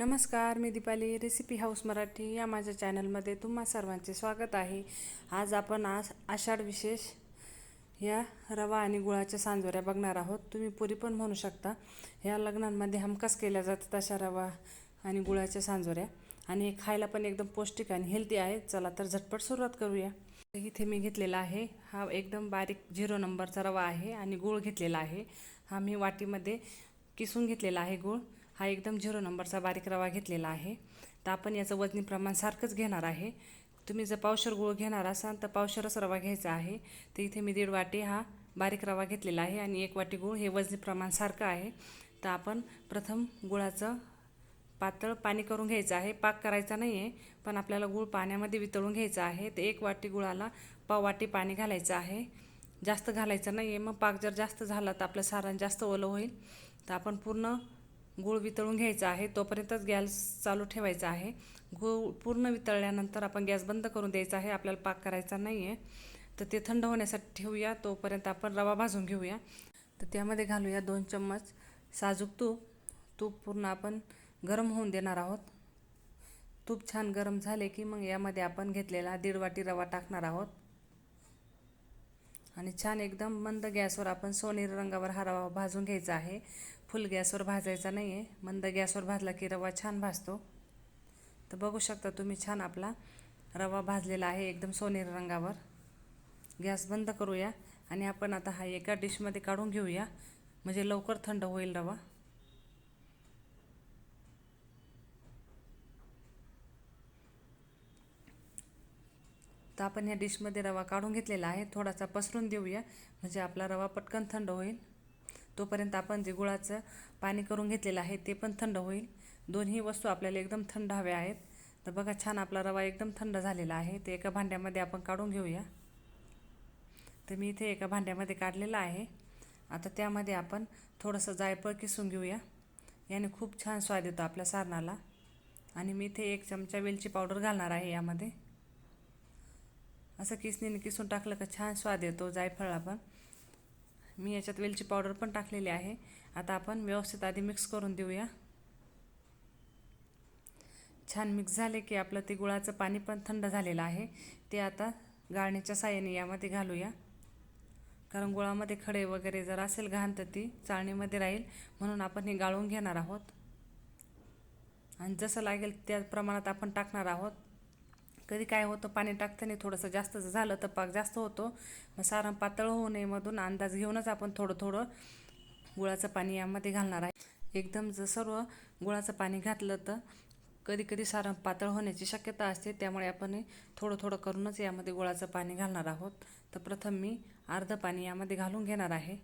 नमस्कार मी Deepali recipe house Marathi. या माझ्या चॅनलमध्ये तुम्हा सर्वांचे स्वागत आहे. आज आपण आज आषाढ विशेष या रवा आणि गुळाच्या सांजोऱ्या बघणार आहोत. तुम्ही पुरी पण म्हणू शकता. ह्या लग्नांमध्ये हमखास केल्या जातात अशा रवा आणि गुळाच्या सांजोऱ्या. आणि हे खायला पण एकदम पौष्टिक आणि हेल्दी आहे. चला तर झटपट सुरुवात करूया. इथे मी घेतलेला आहे. हा एकदम बारीक झिरो नंबरचा रवा आहे आणि गूळ घेतलेला आहे. हा मी वाटीमध्ये किसून घेतलेला आहे गूळ. हा एकदम झिरो नंबरचा बारीक रवा घेतलेला आहे. तर आपण याचं वजनी प्रमाण सारखंच घेणार आहे. तुम्ही जर पावशर गूळ घेणार असाल तर पावशरच रवा घ्यायचा आहे. तर इथे मी दीड वाटी हा बारीक रवा घेतलेला आहे आणि एक वाटी गुळ हे वजनी प्रमाण सारखं आहे. तर आपण प्रथम गुळाचं पातळ पाणी करून घ्यायचं आहे. पाक करायचा नाही आहे पण आपल्याला गूळ पाण्यामध्ये वितळून घ्यायचं आहे. तर एक वाटी गुळाला पाव वाटी पाणी घालायचं आहे. जास्त घालायचं नाही आहे मग पाक जर जास्त झाला तर आपलं सारण जास्त ओलं होईल. तर आपण पूर्ण गूळ वितळून घ्यायचा आहे तोपर्यंतच गॅस चालू ठेवायचा आहे. गूळ पूर्ण वितळल्यानंतर आपण गॅस बंद करून द्यायचा आहे आपल्याला पाक करायचा नाही आहे तर ते थंड होण्यासाठी ठेवूया तोपर्यंत आपण रवा भाजून घेऊया. तर त्यामध्ये घालूया दोन चम्मच साजूक तूप. तूप पूर्ण आपण गरम होऊन देणार आहोत. तूप छान गरम झाले की मग यामध्ये आपण घेतलेला दीड वाटी रवा टाकणार आहोत. आणि छान एकदम मंद गॅसवर आपण सोनेरी रंगावर हा रवा भाजून घ्यायचा आहे. फुल गॅसवर भाजायचा नाही आहे मंद गॅसवर भाजला की रवा छान भाजतो. तर बघू शकता तुम्ही छान आपला रवा भाजलेला आहे एकदम सोनेरी रंगावर. गॅस बंद करूया आणि आपण आता हा एका डिशमध्ये काढून घेऊया. म्हणजे लवकर थंड होईल रवा. तर आपण ह्या डिशमध्ये रवा काढून घेतलेला आहे. थोडासा पसरून देऊया. म्हणजे आपला रवा पटकन थंड होईल. तोपर्यंत आपण जे गुळाचं पाणी करून घेतलेलं आहे ते पण थंड होईल. दोन्ही वस्तू आपल्याला एकदम थंड हव्या आहेत. तर बघा छान आपला रवा एकदम थंड झालेला आहे. ते एका भांड्यामध्ये आपण काढून घेऊया. तर मी इथे एका भांड्यामध्ये काढलेलं आहे. आता त्यामध्ये आपण थोडंसं जायफळ किसून घेऊया. याने खूप छान स्वाद येतो आपल्या सारणाला. आणि मी इथे एक चमचा वेलची पावडर घालणार आहे यामध्ये. असं किसणीने किसून टाकलं का छान स्वाद येतो जायफळ आपण मी याच्यात वेलची पावडर पण टाकलेली आहे. आता आपण व्यवस्थित आधी मिक्स करून देऊया. छान मिक्स झाले की आपलं ते गुळाचं पाणी पण थंड झालेलं आहे. ते आता गाळणीच्या साह्याने यामध्ये घालूया. कारण गुळामध्ये खडे वगैरे जर असेल घाण तर ती चाळणीमध्ये राहील. म्हणून आपण हे गाळून घेणार आहोत. आणि जसं लागेल त्या प्रमाणात आपण टाकणार आहोत. कधी काय होतं पाणी टाकताना थोडंसं जास्त झालं तर पाक जास्त होतो. मग सारण पातळ होऊ नये मधून अंदाज घेऊनच आपण थोडं थोडं गुळाचं पाणी यामध्ये घालणार आहे. एकदम जर सर्व गुळाचं पाणी घातलं तर कधी कधी सारण पातळ होण्याची शक्यता असते. त्यामुळे आपण थोडं थोडं करूनच यामध्ये गुळाचं पाणी घालणार आहोत. तर प्रथम मी अर्धं पाणी यामध्ये घालून घेणार आहे.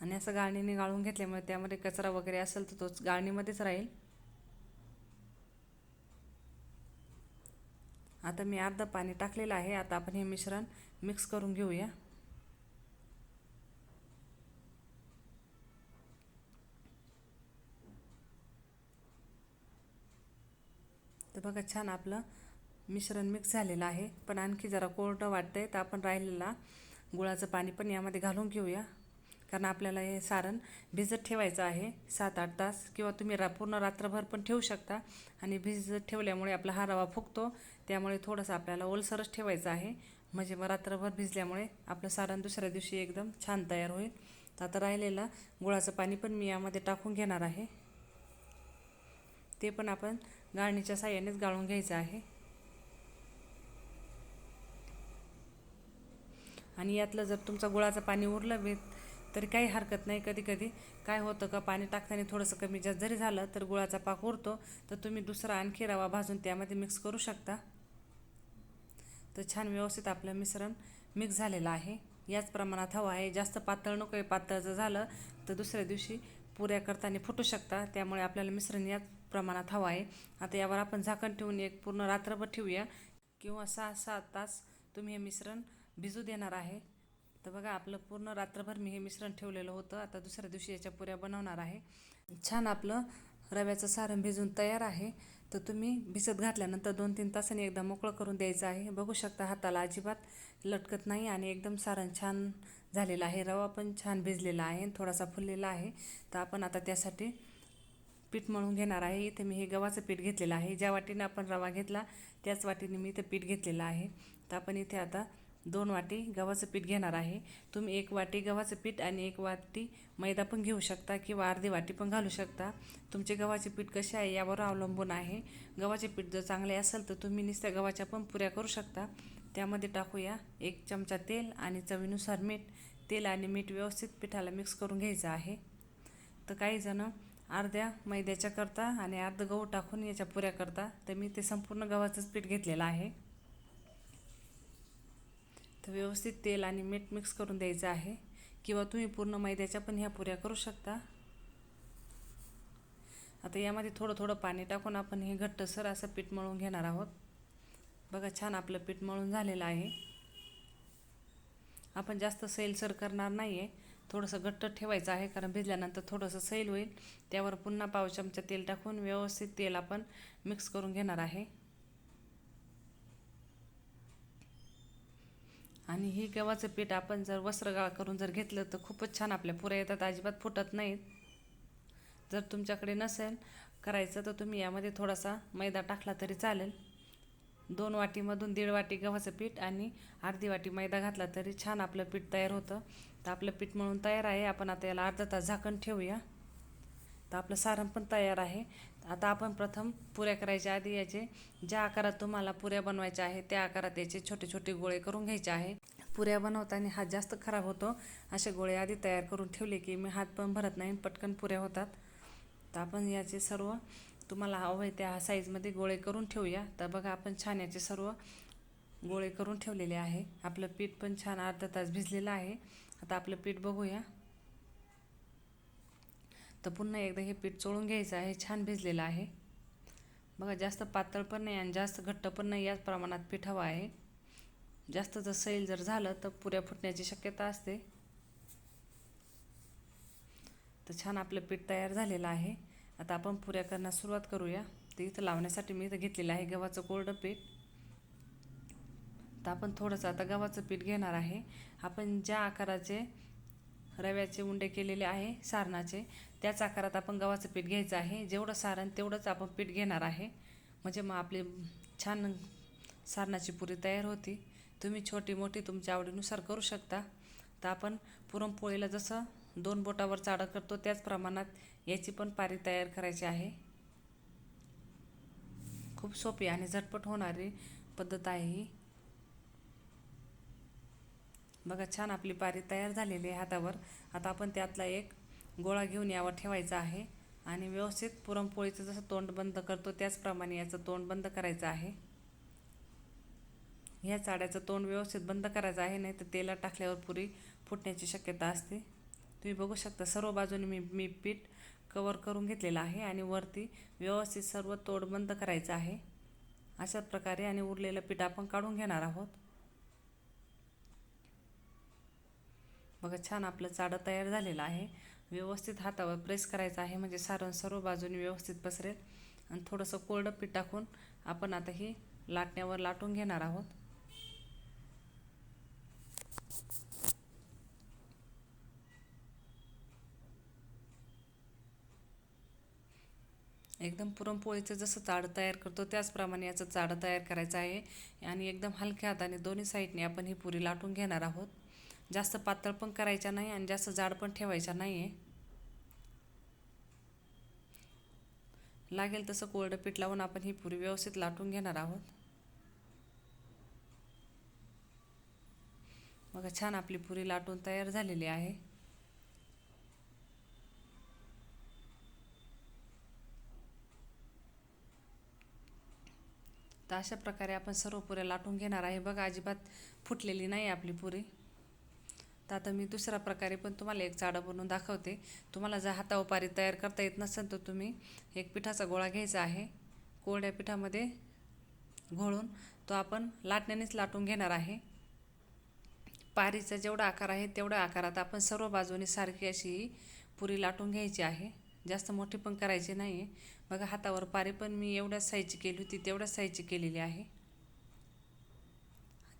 आणि असं गाळणीने गाळून घेतल्यामुळे त्यामध्ये कचरा वगैरे असेल तर तोच गाळणीमध्येच राहील. आता मी अर्धं पाणी टाकलेलं आहे. आता आपण हे मिश्रण मिक्स करून घेऊया. तर बघा छान आपलं मिश्रण मिक्स झालेलं आहे. पण आणखी जरा कोरडं वाटतंय तर आपण राहिलेला गुळाचं पाणी पण यामध्ये घालून घेऊया. कारण आपल्याला हे सारण भिजत ठेवायचं आहे. सात आठ तास किंवा तुम्ही रा पूर्ण रात्रभर पण ठेवू शकता. आणि भिजत ठेवल्यामुळे आपला हा रवा फुगतो. त्यामुळे थोडंसं आपल्याला ओलसरच ठेवायचं आहे. म्हणजे मग रात्रभर भिजल्यामुळे आपलं सारण दुसऱ्या दिवशी एकदम छान तयार होईल. तर आता राहिलेलं गुळाचं पाणी पण मी यामध्ये टाकून घेणार आहे. ते पण आपण गाळणीच्या साह्यानेच गाळून घ्यायचं आहे. आणि यातलं जर तुमचा गुळाचं पाणी उरलं तरी काही हरकत नाही. कधी कधी काय होतं का पाणी टाकताना थोडंसं कमी जास्त जरी झालं तर गुळाचा पाक उरतो. तर तुम्ही दुसरा आणखी रवा भाजून त्यामध्ये मिक्स करू शकता. तर छान व्यवस्थित आपलं मिश्रण मिक्स झालेलं आहे. याच प्रमाणात हवं आहे. जास्त पातळ नको आहे. पातळ जर झालं तर दुसऱ्या दिवशी पुऱ्या करताना फुटू शकता. त्यामुळे आपल्याला मिश्रण याच प्रमाणात हवं आहे. आता यावर आपण झाकण ठेवून एक पूर्ण रात्रभर ठेवूया. किंवा सहा सात तास तुम्ही हे मिश्रण भिजू देणार आहे. तर बघा आपलं पूर्ण रात्रभर मी हे मिश्रण ठेवलेलं होतं. आता दुसऱ्या दिवशी याच्या पुऱ्या बनवणार आहे. छान आपलं रव्याचं सारण भिजून तयार आहे. तर तुम्ही भिजत घातल्यानंतर दोन तीन तासांनी एकदा मोकळं करून द्यायचं आहे. बघू शकता हाताला अजिबात लटकत नाही आणि एकदम सारण छान झालेलं आहे. रवा पण छान भिजलेला आहे आणि थोडासा फुललेला आहे. तर आपण आता त्यासाठी पीठ मळून घेणार आहे. इथे मी हे गव्हाचं पीठ घेतलेलं आहे. ज्या वाटीने आपण रवा घेतला त्याच वाटीने मी इथं पीठ घेतलेलं आहे. तर आपण इथे आता दोन वाटी गव्हाचं पीठ घेणार आहे. तुम्ही एक वाटी गव्हाचं पीठ आणि एक वाटी मैदा पण घेऊ शकता किंवा अर्धी वाटी पण घालू शकता. तुमचे गव्हाचे पीठ कसे आहे यावर अवलंबून आहे. गव्हाचे पीठ जर चांगले असेल तर तुम्ही नुसत्या गव्हाच्या पण पुऱ्या करू शकता. त्यामध्ये टाकूया एक चमचा तेल आणि चवीनुसार मीठ. तेल आणि मीठ व्यवस्थित पिठाला मिक्स करून घ्यायचं आहे. तर काही जणं अर्ध्या मैद्याच्या करता आणि अर्ध गहू टाकून याच्या पुऱ्या करता. तर मी ते संपूर्ण गव्हाचंच पीठ घेतलेलं आहे. तर व्यवस्थित तेल आणि मीठ मिक्स करून द्यायचं आहे. किंवा तुम्ही पूर्ण मैद्याच्या पण ह्या पुऱ्या करू शकता. आता यामध्ये थोडं थोडं पाणी टाकून आपण हे घट्टसर असं पीठ मळून घेणार आहोत. बघा छान आपलं पीठ मळून झालेलं आहे. आपण जास्त सैलसर करणार नाही आहे थोडंसं घट्ट ठेवायचं आहे कारण भिजल्यानंतर थोडंसं सैल होईल. त्यावर पुन्हा पाव चमचा तेल टाकून व्यवस्थित तेल आपण मिक्स करून घेणार आहे. आणि हे गव्हाचं पीठ आपण जर वस्त्रगाळ करून जर घेतलं तर खूपच छान आपल्या पुऱ्या येतात अजिबात फुटत नाहीत. जर तुमच्याकडे नसेल करायचं तर तुम्ही यामध्ये थोडासा मैदा टाकला तरी चालेल. दोन वाटीमधून दीड वाटी गव्हाचं पीठ आणि अर्धी वाटी मैदा घातला तरी छान आपलं पीठ तयार होतं. तर आपलं पीठ म्हणून तयार आहे. आपण आता याला अर्धा तास झाकण ठेवूया. तर आपलं सारण पण तयार आहे. आता आपण प्रथम पुऱ्या करायच्या आधी याचे ज्या आकारात तुम्हाला पुऱ्या बनवायच्या आहे त्या आकारात याचे छोटे छोटे गोळे करून घ्यायचे आहे. पुऱ्या बनवताना हात जास्त खराब होतो. असे गोळे आधी तयार करून ठेवले की मी हात पण भरत नाही पटकन पुऱ्या होतात. तर आपण याचे सर्व तुम्हाला हवं आहे त्या साईजमध्ये गोळे करून ठेवूया. तर बघा आपण छान याचे सर्व गोळे करून ठेवलेले आहे. आपलं पीठ पण छान अर्धा तास भिजलेलं आहे. आता आपलं पीठ बघूया. तर पुन्हा एकदा हे पीठ चोळून घ्यायचं आहे छान भिजलेलं आहे. बघा जास्त पातळ पण नाही आणि जास्त घट्ट पण नाही याच प्रमाणात पीठ हवं आहे. जास्त जर सैल जर झालं तर पुऱ्या फुटण्याची शक्यता असते. तर छान आपलं पीठ तयार झालेलं आहे. आता आपण पुऱ्या करण्यास सुरुवात करूया. तर इथं लावण्यासाठी मी इथं घेतलेलं आहे गव्हाचं कोरडं पीठ. तर आपण थोडंसं आता गव्हाचं पीठ घेणार आहे. आपण ज्या आकाराचे रव्याचे उंडे केलेले आहे सारणाचे. त्याच आकारात आपण गव्हाचं पीठ घ्यायचं आहे. जेवढं सारण तेवढंच आपण पीठ घेणार आहे. म्हणजे मग आपली छान सारणाची पुरी तयार होती. तुम्ही छोटी मोठी तुमच्या आवडीनुसार करू शकता. तर आपण पुरणपोळीला जसं दोन बोटावर चाडं करतो त्याच प्रमाणात याची पण पारी तयार करायची आहे. खूप सोपी आणि झटपट होणारी पद्धत आहे ही. बघा छान आपली पारी तयार झालेली आहे हातावर. आता आपण त्यातला एक गोळा घेऊन यावर ठेवायचा आहे. आणि व्यवस्थित पुरणपोळीचं जसं तोंड बंद करतो त्याचप्रमाणे याचं तोंड बंद करायचं आहे. ह्या चाड्याचं तोंड व्यवस्थित बंद करायचं आहे नाही तर तेलात टाकल्यावर पुरी फुटण्याची शक्यता असते. तुम्ही बघू शकता सर्व बाजूने मी मी पीठ कवर करून घेतलेलं आहे आणि वरती व्यवस्थित सर्व तोड बंद करायचं आहे. अशा प्रकारे आणि उरलेलं पीठ आपण काढून घेणार आहोत. बघा छान आपलं चाडं तयार झालेलं आहे. व्यवस्थित हातावर प्रेस करायचं आहे म्हणजे सारण सर्व बाजूने व्यवस्थित पसरेल. आणि थोडंसं कोरडं पीठ टाकून आपण आता ही लाटण्यावर लाटून घेणार आहोत. एकदम पुरणपोळीचं जसं चाडं तयार करतो त्याचप्रमाणे याचं चाडं तयार करायचं आहे. आणि एकदम हलक्या हाताने दोन्ही साईडने आपण ही पुरी लाटून घेणार आहोत. जास्त पातळ पण करायचा नाही आणि जास्त जाड पण ठेवायचा नाही आहे लागेल तसं कोरडं पीठ लावून आपण ही पुरी व्यवस्थित लाटून घेणार आहोत. बघा छान आपली पुरी लाटून तयार झालेली आहे. तर अशा प्रकारे आपण सर्व पुऱ्या लाटून घेणार आहे. बघा अजिबात फुटलेली नाही आपली पुरी. तर आता मी दुसऱ्या प्रकारे पण तुम्हाला एक चाडं बनवून दाखवते. तुम्हाला जर हातावपारी तयार करता येत नसेल तर तुम्ही एक पिठाचा गोळा घ्यायचा आहे. कोरड्या पिठामध्ये घोळून तो आपण लाटण्यानेच लाटून घेणार आहे. पारीचा जेवढा आकार आहे तेवढ्या आकारात आपण सर्व बाजूने सारखी अशी पुरी लाटून घ्यायची आहे. जास्त मोठी पण करायची नाही आहे बघा हातावर पारी पण मी एवढ्या साईजची केली होती तेवढ्याच साईजची केलेली आहे.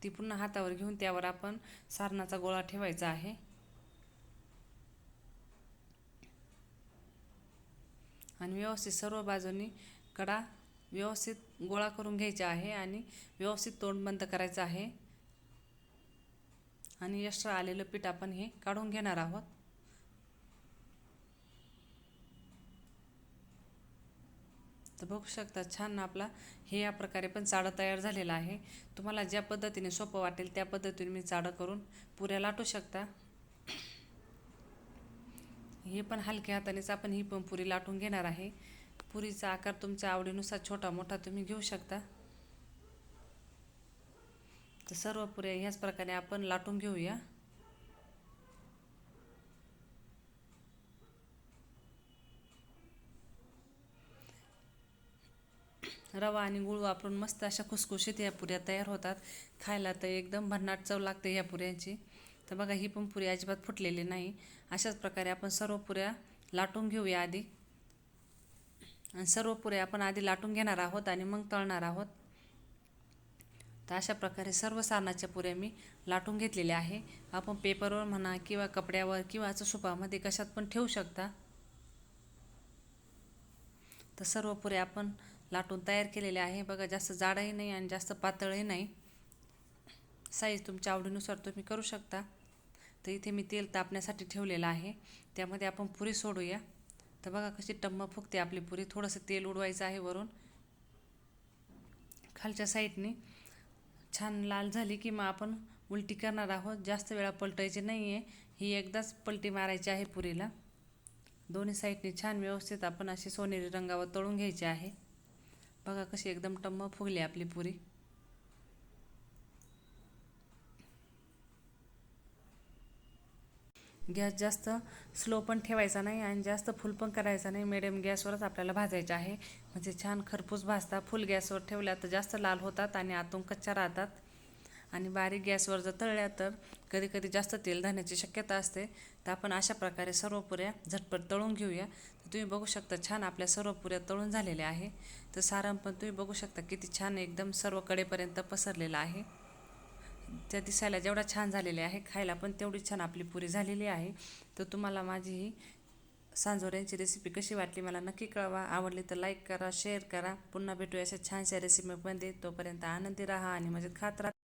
ती पुन्हा हातावर घेऊन त्यावर आपण सारणाचा गोळा ठेवायचा आहे. आणि व्यवस्थित सर्व बाजूनी कडा व्यवस्थित गोळा करून घ्यायचा आहे आणि व्यवस्थित तोंड बंद करायचं आहे. आणि एक्स्ट्रा आलेलं पीठ आपण हे काढून घेणार आहोत. तर बघू शकता छान आपला हे या प्रकारे पण चाडं तयार झालेलं आहे. तुम्हाला ज्या पद्धतीने सोपं वाटेल त्या पद्धतीने मी चाडं करून पुऱ्या लाटू शकता. हे पण हलक्या हातानेच आपण ही पण पुरी लाटून घेणार आहे. पुरीचा आकार तुमच्या आवडीनुसार छोटा मोठा तुम्ही घेऊ शकता. तर सर्व पुऱ्या ह्याच प्रकारे आपण लाटून घेऊया. रवा आणि गुळ वापरून मस्त अशा खुसखुशीत ह्या पुऱ्या तयार होतात. खायला तर एकदम भन्नाट चव लागते ह्या पुऱ्यांची. तर बघा ही पण पुरी अजिबात फुटलेली नाही. अशाच प्रकारे आपण सर्व पुऱ्या लाटून घेऊया आधी. आणि सर्व पुऱ्या आपण आधी लाटून घेणार आहोत आणि मग तळणार आहोत. तर अशा प्रकारे सर्व सारणाच्या पुऱ्या मी लाटून घेतलेल्या आहे. आपण पेपरवर म्हणा किंवा कपड्यावर किंवा सुपामध्ये कशात पण ठेवू शकता. तर सर्व पुऱ्या आपण लाटून तयार केलेले आहे. बघा जास्त जाडही नाही आणि जास्त पातळही नाही. साईज तुमच्या आवडीनुसार तुम्ही करू शकता. तर इथे मी तेल तापण्यासाठी ठेवलेलं आहे. त्यामध्ये आपण पुरी सोडूया. तर बघा कशी टम्म फुगते आपली पुरी. थोडंसं तेल उडवायचं आहे वरून. खालच्या साईडने छान लाल झाली की मग आपण उलटी करणार आहोत. जास्त वेळा पलटायची नाही आहे ही एकदाच पलटी मारायची आहे पुरीला. दोन्ही साईडने छान व्यवस्थित आपण अशी सोनेरी रंगावर तळून घ्यायची आहे. बघा कशी एकदम टम्म फुगली आपली पुरी. गॅस जास्त स्लो पण ठेवायचा नाही आणि जास्त फुल पण करायचा नाही. मिडियम गॅसवरच आपल्याला भाजायचे आहे. म्हणजे छान खरपूस भाजता. फुल गॅसवर ठेवल्या तर जास्त लाल होतात आणि आतून कच्च्या राहतात. आणि बारीक गॅसवर जर तळल्या तर कधी कधी जास्त तेल धाण्याची शक्यता असते तर आपण अशा प्रकारे सर्व पुऱ्या झटपट तळून घेऊया. तर तुम्ही बघू शकता छान आपल्या सर्व पुऱ्या तळून झालेल्या आहे. तर सारण पण तुम्ही बघू शकता किती छान एकदम सर्व कडेपर्यंत पसरलेलं आहे. त्या दिसायला जेवढा छान झालेले आहे खायला पण तेवढी छान आपली पुरी झालेली आहे. तर तुम्हाला माझी ही सांजोऱ्यांची रेसिपी कशी वाटली मला नक्की कळवा. आवडली तर लाईक करा शेअर करा. पुन्हा भेटूया अशा छानशा रेसिपीमध्ये तोपर्यंत आनंदी राहा आणि मजेत खात राहा.